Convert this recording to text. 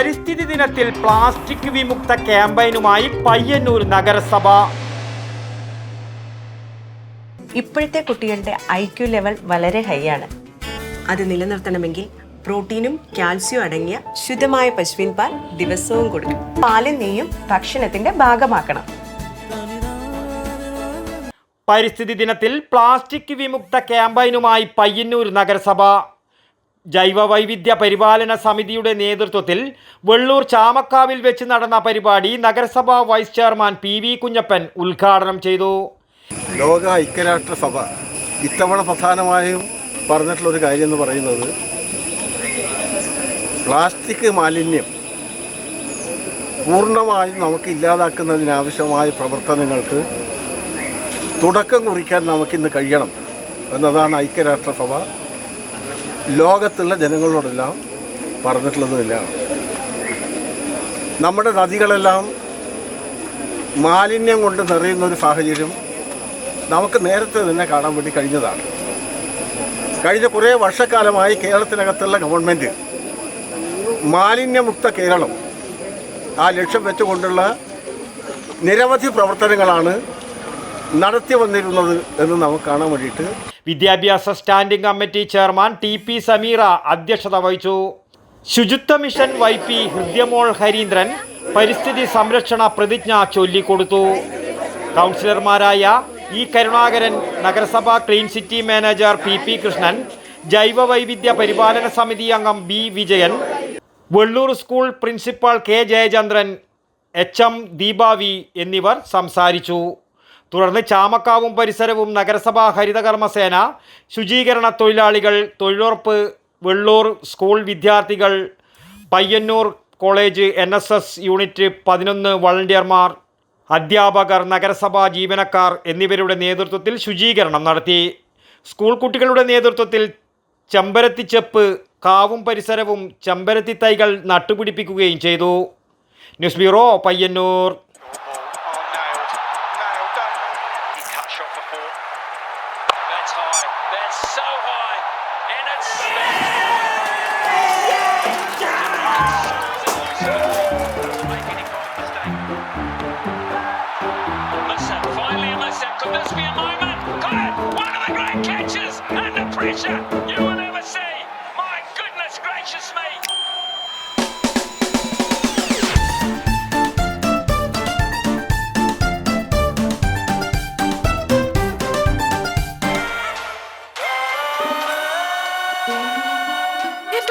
പരിസ്ഥിതി ദിനത്തിൽ പ്ലാസ്റ്റിക് വിമുക്ത ക്യാമ്പയിനുമായി പയ്യന്നൂർ നഗരസഭ. ഇപ്പോഴത്തെ കുട്ടികളുടെ ഐ ക്യു ലെവൽ വളരെ ഹൈ ആണ്. അത് നിലനിർത്തണമെങ്കിൽ പ്രോട്ടീനും കാൽസ്യവും അടങ്ങിയ ശുദ്ധമായ പശുവിൻ പാൽ ദിവസവും കൊടുക്കും പാലും നെയ്യും ഭക്ഷണത്തിന്റെ ഭാഗമാക്കണം. പരിസ്ഥിതി ദിനത്തിൽ പ്ലാസ്റ്റിക് വിമുക്ത ക്യാമ്പയിനുമായി പയ്യന്നൂർ നഗരസഭ. ജൈവ വൈവിധ്യ പരിപാലന സമിതിയുടെ നേതൃത്വത്തിൽ വെള്ളൂർ ചാമക്കാവിൽ വെച്ച് നടന്ന പരിപാടി നഗരസഭാ vice chairman P V Kunhappan ഉദ്ഘാടനം ചെയ്തു. ലോക ഐക്യരാഷ്ട്രസഭ ഇത്തവണ പ്രധാനമായും പറഞ്ഞിട്ടുള്ള ഒരു കാര്യം എന്ന് പറയുന്നത് പ്ലാസ്റ്റിക് മാലിന്യം പൂർണമായും നമുക്ക് ഇല്ലാതാക്കുന്നതിനാവശ്യമായ പ്രവർത്തനങ്ങൾക്ക് തുടക്കം കുറിക്കാൻ നമുക്കിന്ന് കഴിയണം എന്നതാണ് ഐക്യരാഷ്ട്രസഭ ലോകത്തുള്ള ജനങ്ങളോടെല്ലാം പറഞ്ഞിട്ടുള്ളതുമില്ല. നമ്മുടെ നദികളെല്ലാം മാലിന്യം കൊണ്ട് നിറയുന്ന ഒരു സാഹചര്യം നമുക്ക് നേരത്തെ തന്നെ കാണാൻ വേണ്ടി കഴിഞ്ഞതാണ്. കഴിഞ്ഞ കുറേ വർഷക്കാലമായി കേരളത്തിനകത്തുള്ള ഗവൺമെന്റ് മാലിന്യമുക്ത കേരളം ആ ലക്ഷ്യം വെച്ചുകൊണ്ടുള്ള നിരവധി പ്രവർത്തനങ്ങളാണ് നടത്തി വന്നിരുന്നത് എന്ന് നമുക്ക് കാണാൻ വേണ്ടിയിട്ട് വിദ്യാഭ്യാസ standing committee chairman T P Sameera അധ്യക്ഷത വഹിച്ചു. ശുചിത്വ mission Y P Hridyamol Harindran പരിസ്ഥിതി സംരക്ഷണ പ്രതിജ്ഞ ചൊല്ലിക്കൊടുത്തു. കൗൺസിലർമാരായ ഇ കരുണാകരൻ നഗരസഭ clean city manager P P Krishnan ജൈവ വൈവിധ്യ പരിപാലന സമിതി അംഗം B Vijayan Vellur school principal K Jayachandran H M Deepavi എന്നിവർ സംസാരിച്ചു. തുടർന്ന് ചാമക്കാവും പരിസരവും നഗരസഭാ ഹരിതകർമ്മസേന ശുചീകരണ തൊഴിലാളികൾ തൊഴിലുറപ്പ് വെള്ളൂർ സ്കൂൾ വിദ്യാർത്ഥികൾ Payyanur college N S S unit പതിനൊന്ന് വളണ്ടിയർമാർ അധ്യാപകർ നഗരസഭാ ജീവനക്കാർ എന്നിവരുടെ നേതൃത്വത്തിൽ ശുചീകരണം നടത്തി. സ്കൂൾ കുട്ടികളുടെ നേതൃത്വത്തിൽ ചെമ്പരത്തിച്ചെപ്പ് കാവും പരിസരവും ചെമ്പരത്തി തൈകൾ നട്ടുപിടിപ്പിക്കുകയും ചെയ്തു. News bureau Payyanur. Cut shot for four. That's high. That's so high. And it's. Musa, finally a Could this be a moment? Got it! One of the great catches! Under pressure!